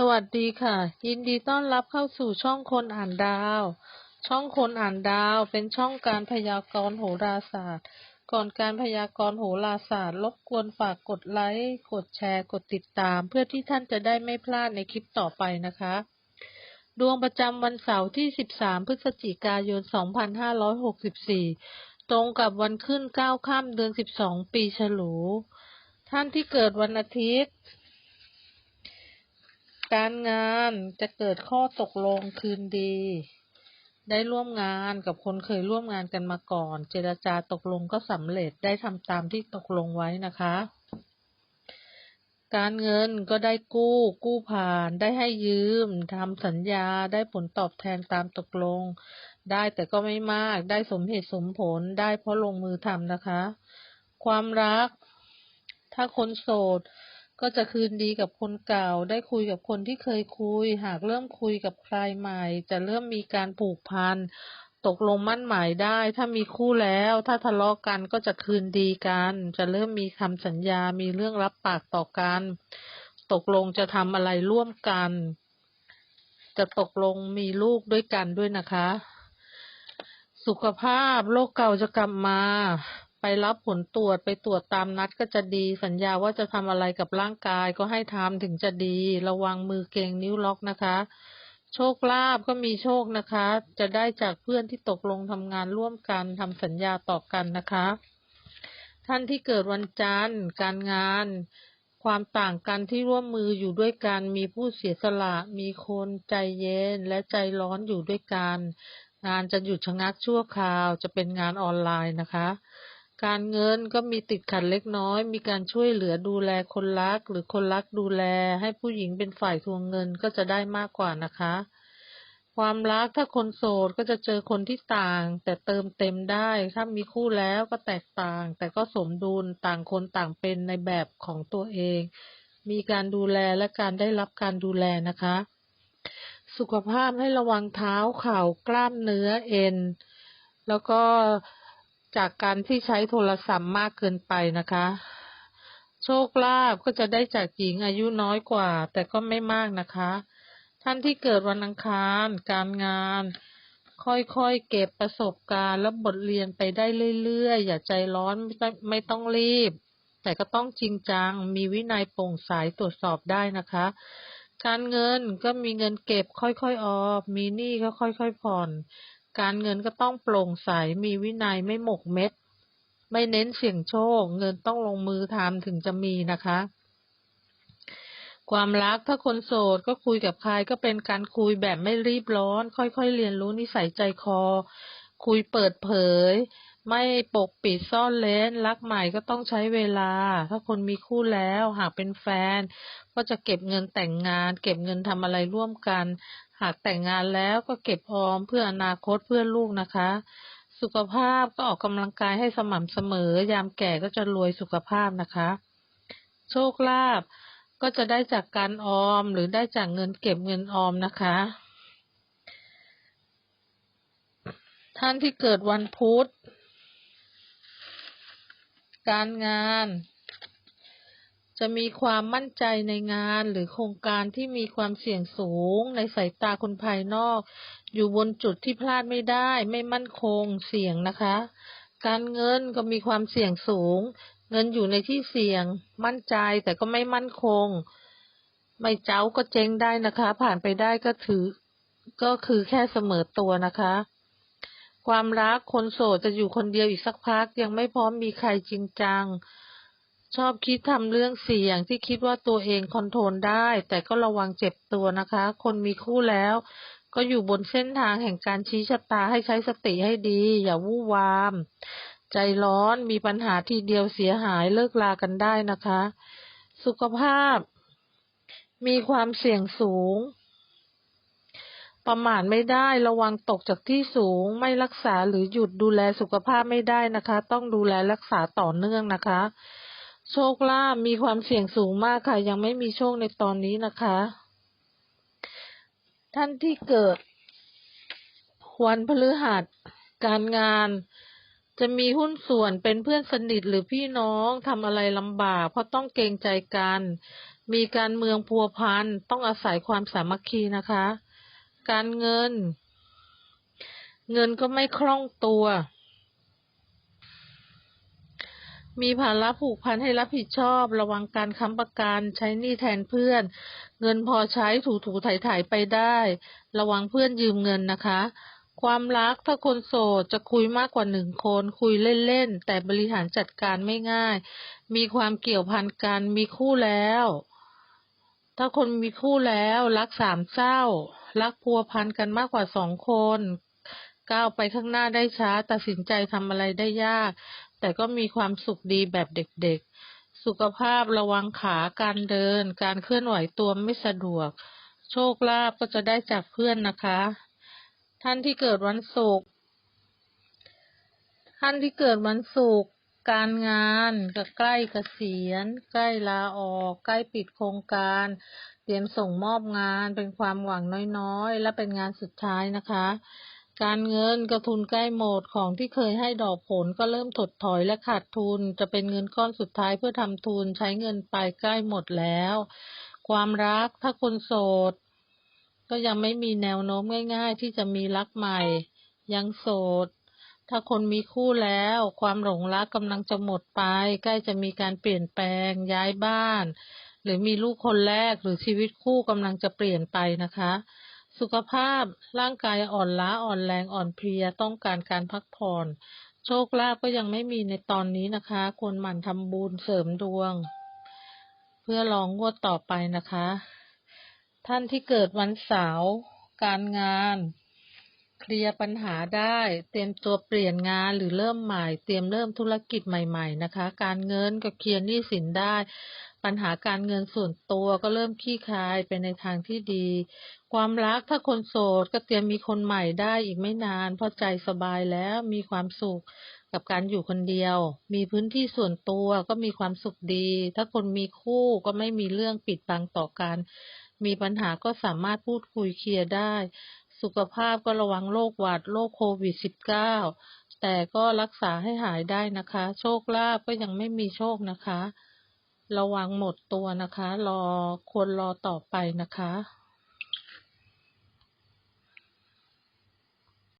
สวัสดีค่ะ ยินดีต้อนรับเข้าสู่ช่องคนอ่านดาว ช่องคนอ่านดาวเป็นช่องการพยากรณ์โหราศาสตร์ ก่อนการพยากรณ์โหราศาสตร์รบกวนฝากกดไลค์ กดแชร์ กดติดตาม เพื่อที่ท่านจะได้ไม่พลาดในคลิปต่อไปนะคะ ดวงประจำวันเสาร์ที่ 13 พฤศจิกายน 2564 ตรงกับวันขึ้น 9 ค่ำเดือน 12 ปีฉลู ท่านที่เกิดวันอาทิตย์ การงานจะเกิดข้อตกลงคืนดี ได้ร่วมงานกับคนเคยร่วมงานกันมาก่อน เจรจาตกลงก็สำเร็จได้ทำตามที่ตกลงไว้นะคะ การเงินก็ได้กู้ กู้ผ่าน ได้ให้ยืมทำสัญญาได้ผลตอบแทนตามตกลง ได้แต่ก็ไม่มาก ได้สมเหตุสมผลได้เพราะลงมือทำนะคะ ความรัก ถ้าคนโสด ก็จะคืนดีกับคนเก่า ได้คุยกับคนที่เคยคุย หากเริ่มคุยกับใครใหม่ จะเริ่มมีการผูกพัน ตกลงมั่นหมายได้ ถ้ามีคู่แล้ว ถ้าทะเลาะกันก็จะคืนดีกัน จะเริ่มมีคำสัญญา มีเรื่องรับปากต่อกัน ตกลงจะทำอะไรร่วมกัน จะตกลงมีลูกด้วยกันด้วยนะคะ สุขภาพโรคเก่าจะกลับมา รับผลตรวจไปตรวจตามนัดก็จะดี สัญญาว่าจะทำอะไรกับร่างกายก็ให้ทำถึงจะดี ระวังมือเกรงนิ้วล็อกนะคะ โชคลาภก็มีโชคนะคะ จะได้จากเพื่อนที่ตกลงทำงานร่วมกันทำสัญญาต่อกันนะคะ ท่านที่เกิดวันจันทร์ การงาน ความต่างกันที่ร่วมมืออยู่ด้วยกัน มีผู้เสียสละ มีคนใจเย็นและใจร้อนอยู่ด้วยกันงานจะหยุดชะงักชั่วคราวจะเป็นงานออนไลน์นะคะ การเงินก็มีติดขัดเล็กน้อย มีการช่วยเหลือดูแลคนรัก หรือคนรักดูแล ให้ผู้หญิงเป็นฝ่ายทวงเงินก็จะได้มากกว่านะคะ ความรักถ้าคนโสดก็จะเจอคนที่ต่าง แต่เติมเต็มได้ ถ้ามีคู่แล้วก็แตกต่าง แต่ก็สมดุลต่างคนต่างเป็นในแบบของตัวเอง มีการดูแลและการได้รับการดูแลนะคะ สุขภาพให้ระวังเท้าเข่ากล้ามเนื้อเอ็น แล้วก็ จากการที่ใช้โทรศัพท์มากเกินไปนะคะ โชคลาภก็จะได้จากหญิงอายุน้อยกว่า แต่ก็ไม่มากนะคะ ท่านที่เกิดวันอังคาร การงาน ค่อยๆเก็บประสบการณ์และบทเรียนไปได้เรื่อยๆ อย่าใจร้อนไม่ต้องไม่ต้องรีบ แต่ก็ต้องจริงจัง มีวินัยโปร่งใสตรวจสอบได้นะคะการเงินก็มีเงินเก็บค่อยๆออมมีหนี้ก็ค่อยๆผ่อน การเงินก็ต้องโปร่งใส มีวินัยไม่หมกเม็ด ไม่เน้นเสี่ยงโชค เงินต้องลงมือทำถึงจะมีนะคะ ความรักถ้าคนโสดก็คุยกับใครก็เป็นการคุยแบบไม่รีบร้อน ค่อยๆเรียนรู้นิสัยใจคอ คุยเปิดเผย ไม่ปกปิดซ่อนเร้น รักใหม่ก็ต้องใช้เวลา ถ้าคนมีคู่แล้วหากเป็นแฟน ก็จะเก็บเงินแต่งงาน เก็บเงินทำอะไรร่วมกัน หากแต่งงานแล้วก็เก็บออมเพื่ออนาคตเพื่อลูกนะคะ สุขภาพก็ออกกำลังกายให้สม่ำเสมอ ยามแก่ก็จะรวยสุขภาพนะคะ โชคลาภก็จะได้จากการออมหรือได้จากเงินเก็บเงินออมนะคะ ท่านที่เกิดวันพุธ การงาน จะมีความมั่นใจในงานหรือโครงการที่มีความเสี่ยงสูงในสายตาคนภายนอก อยู่บนจุดที่พลาดไม่ได้ ไม่มั่นคงเสี่ยงนะคะ การเงินก็มีความเสี่ยงสูง เงินอยู่ในที่เสี่ยง มั่นใจแต่ก็ไม่มั่นคง ไม่เจ้าก็เจ๊งได้นะคะ ผ่านไปได้ก็ถือ ก็คือแค่เสมอตัวนะคะ ความรักคนโสดจะอยู่คนเดียวอีกสักพัก ยังไม่พร้อมมีใครจริงจัง ชอบคิดทำเรื่องเสี่ยงที่คิดว่าตัวเองคอนโทรลได้ แต่ก็ระวังเจ็บตัวนะคะ คนมีคู่แล้ว ก็อยู่บนเส้นทางแห่งการชี้ชะตาให้ใช้สติให้ดี อย่าวู่วาม ใจร้อนมีปัญหาทีเดียวเสียหายเลิกลากันได้นะคะ สุขภาพ มีความเสี่ยงสูง ประมาทไม่ได้ระวังตกจากที่สูง ไม่รักษาหรือหยุดดูแลสุขภาพไม่ได้นะคะ ต้องดูแลรักษาต่อเนื่องนะคะ โชคลาภมีความเสี่ยงสูงมากค่ะ ยังไม่มีโชคในตอนนี้นะคะ ท่านที่เกิด วันพฤหัส การงาน จะมีหุ้นส่วนเป็นเพื่อนสนิทหรือพี่น้องทำอะไรลำบาก เพราะต้องเกรงใจกัน มีการเมืองพัวพันต้องอาศัยความสามัคคีนะคะ การเงิน เงินก็ไม่คล่องตัว มีภาระผูกพันให้รับผิดชอบ ระวังการค้ำประกันใช้หนี้แทนเพื่อน เงินพอใช้ถูถูถ่ายถ่ายไปได้ ระวังเพื่อนยืมเงินนะคะ ความรักถ้าคนโสดจะคุยมากกว่าหนึ่งคน คุยเล่นๆ แต่บริหารจัดการไม่ง่าย มีความเกี่ยวพันกันมีคู่แล้ว ถ้าคนมีคู่แล้วรักสามเศร้า รักพัวพันกันมากกว่าสองคนก้าวไปข้างหน้าได้ช้า ตัดสินใจทำอะไรได้ยาก แต่ก็มีความสุขดีแบบเด็กๆ สุขภาพระวังขาการเดิน การเคลื่อนไหวตัวไม่สะดวก โชคลาภก็จะได้จากเพื่อนนะคะ ท่านที่เกิดวันศุกร์ท่านที่เกิดวันศุกร์การงานก็ใกล้เกษียณ ใกล้ลาออก ใกล้ปิดโครงการ เตรียมส่งมอบงานเป็นความหวังน้อยๆ และเป็นงานสุดท้ายนะคะ การเงินกระทุนใกล้หมดของที่เคยให้ดอกผลก็เริ่มถดถอยและขาดทุน จะเป็นเงินก้อนสุดท้ายเพื่อทำทุนใช้เงินไปใกล้หมดแล้ว ความรักถ้าคนโสด ก็ยังไม่มีแนวโน้มง่าย ๆ ที่จะมีรักใหม่ ยังโสด ถ้าคนมีคู่แล้ว ความหลงรักกำลังจะหมดไป ใกล้จะมีการเปลี่ยนแปลงย้ายบ้าน หรือมีลูกคนแรกหรือชีวิตคู่กำลังจะเปลี่ยนไปนะคะ สุขภาพร่างกายอ่อนล้าอ่อนแรงอ่อนเพลียต้องการการพักผ่อน โชคลาภก็ยังไม่มีในตอนนี้นะคะควรหมั่นทำบุญเสริมดวง เพื่อรองงวดต่อไปนะคะ ท่านที่เกิดวันเสาร์การงาน เคลียร์ปัญหาได้ เตรียมตัวเปลี่ยนงานหรือเริ่มใหม่ เตรียมเริ่มธุรกิจใหม่ๆนะคะ การเงินก็เคลียร์หนี้สินได้ ปัญหาการเงินส่วนตัวก็เริ่มคลี่คลายไปในทางที่ดี ความรักถ้าคนโสดก็เตรียมมีคนใหม่ได้อีกไม่นาน เพราะใจสบายแล้วมีความสุขกับการอยู่คนเดียว มีพื้นที่ส่วนตัวก็มีความสุขดี ถ้าคนมีคู่ก็ไม่มีเรื่องปิดบังต่อกัน มีปัญหาก็สามารถพูดคุยเคลียร์ได้ สุขภาพก็ระวังโรคหวัดโรคโควิด -19 แต่ก็รักษาให้หายได้นะคะ โชคลาภก็ยังไม่มีโชคนะคะ ระวังหมดตัวนะคะ รอคนรอต่อไปนะคะ